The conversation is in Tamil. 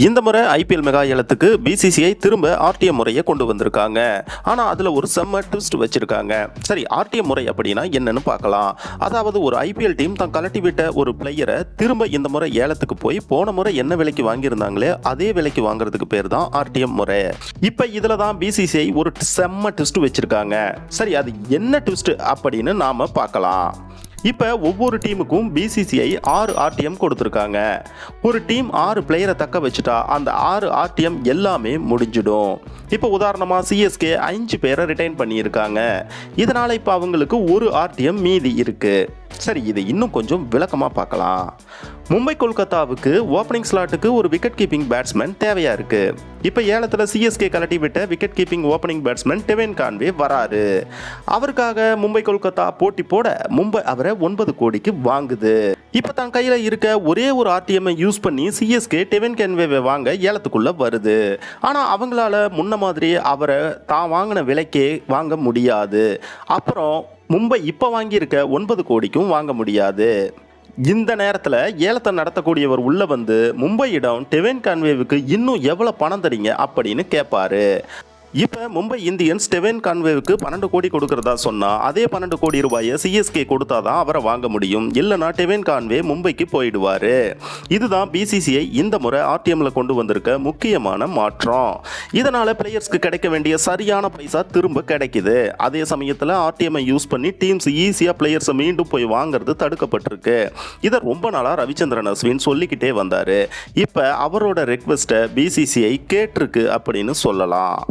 இந்த முறை ஐபிஎல் மெகா ஏலத்துக்கு பிசிசிஐ திரும்ப ஆர்டிஎம் முறையை கொண்டு வந்திருக்காங்க. ஆனால் அதில் ஒரு செம்ம ட்விஸ்ட் வச்சுருக்காங்க. சரி ஆர்டிஎம் முறை அப்படின்னா என்னன்னு பார்க்கலாம். அதாவது ஒரு ஐபிஎல் டீம் தான் கலட்டி விட்ட ஒரு பிளேயரை திரும்ப இந்த முறை ஏலத்துக்கு போய் போன முறை என்ன விலைக்கு வாங்கியிருந்தாங்களே அதே விலைக்கு வாங்குறதுக்கு பேர் தான் ஆர்டிஎம் முறை. இப்போ இதில் தான் பிசிசிஐ ஒரு செம்ம ட்விஸ்ட் வச்சுருக்காங்க. சரி அது என்ன ட்விஸ்ட் அப்படின்னு நாம் பார்க்கலாம். இப்போ ஒவ்வொரு டீமுக்கும் பிசிசிஐ ஆறு ஆர்டிஎம் கொடுத்துருக்காங்க. ஒரு டீம் ஆறு பிளேயரை தக்க வச்சுட்டா அந்த ஆறு ஆர்டிஎம் எல்லாமே முடிஞ்சிடும். இப்போ உதாரணமாக சிஎஸ்கே அஞ்சு பேரை ரிட்டைன் பண்ணியிருக்காங்க. இதனால் இப்போ அவங்களுக்கு ஒரு ஆர்டிஎம் மீதி இருக்குது சரி இது இன்னும் கொஞ்சம் விளக்கமாக பார்க்கலாம். மும்பை கொல்கத்தாவுக்கு ஓப்பனிங் ஸ்லாட்டுக்கு ஒரு விக்கெட் கீப்பிங் பேட்ஸ்மேன் தேவையாக இருக்குது இப்போ ஏலத்தில் சிஎஸ்கே கலட்டி விட்ட wicket keeping opening batsman Devon Conway வராரு. அவருக்காக மும்பை கொல்கத்தா போட்டி போட மும்பை அவரை ஒன்பது கோடிக்கு வாங்குது. இப்போ தன் கையில் இருக்க ஒரே ஒரு ஆர்டிஎம்ஐ யூஸ் பண்ணி சிஎஸ்கே டெவன் கேன்வேவை வாங்க ஏலத்துக்குள்ளே வருது. ஆனால் அவங்களால முன்ன மாதிரி அவரை தான் வாங்கின விலைக்கே வாங்க முடியாது. அப்புறம் மும்பை இப்போ வாங்கியிருக்க ஒன்பது கோடிக்கும் வாங்க முடியாது. இந்த நேரத்தில் ஏலத்தை நடத்தக்கூடியவர் உள்ளே வந்து மும்பையிடம் டெவன் கான்வேவுக்கு இன்னும் எவ்வளோ பணம் தரீங்க? அப்படின்னு கேட்பாரு இப்போ மும்பை இந்தியன்ஸ் டெவன் கான்வேவுக்கு பன்னெண்டு கோடி கொடுக்கறதா சொன்னால் அதே பன்னெண்டு கோடி ரூபாயை சிஎஸ்கே கொடுத்தா தான் அவரை வாங்க முடியும். இல்லைனா டெவன் கான்வே மும்பைக்கு போயிடுவார். இதுதான் பிசிசிஐ இந்த முறை ஆர்டிஎம்மில் கொண்டு வந்திருக்க முக்கியமான மாற்றம். இதனால் பிளேயர்ஸ்க்கு கிடைக்க வேண்டிய சரியான பைசா திரும்ப கிடைக்குது. அதே சமயத்தில் ஆர்டிஎம்ஐ யூஸ் பண்ணி டீம்ஸ் ஈஸியாக பிளேயர்ஸை மீண்டும் போய் வாங்குறது தடுக்கப்பட்டிருக்கு. இதை ரொம்ப நாளாக ரவிச்சந்திரன் அஸ்வின் சொல்லிக்கிட்டே வந்தார். இப்போ அவரோட ரெக்வெஸ்ட்டை பிசிசிஐ கேட்டிருக்கு அப்படின்னு சொல்லலாம்.